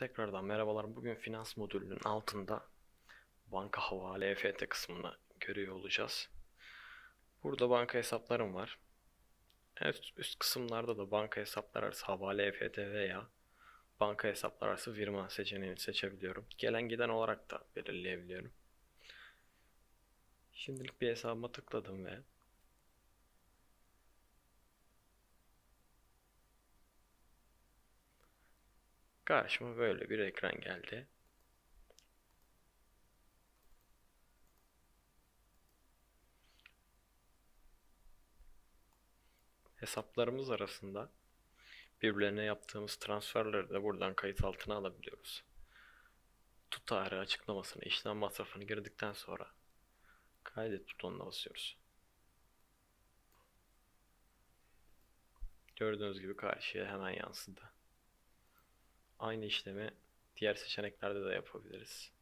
Tekrardan merhabalar. Bugün finans modülünün altında banka havale EFT kısmını görüyor olacağız. Burada banka hesaplarım var. Evet, üst kısımlarda da banka hesaplar arası havale EFT veya banka hesaplar arası firma seçeneğini seçebiliyorum. Gelen giden olarak da belirleyebiliyorum. Şimdilik bir hesabıma tıkladım ve karşıma böyle bir ekran geldi. Hesaplarımız arasında birbirlerine yaptığımız transferleri de buradan kayıt altına alabiliyoruz. Tutarı açıklamasını, işlem masrafını girdikten sonra kaydet butonuna basıyoruz. Gördüğünüz gibi karşıya hemen yansıdı. Aynı işlemi diğer seçeneklerde de yapabiliriz.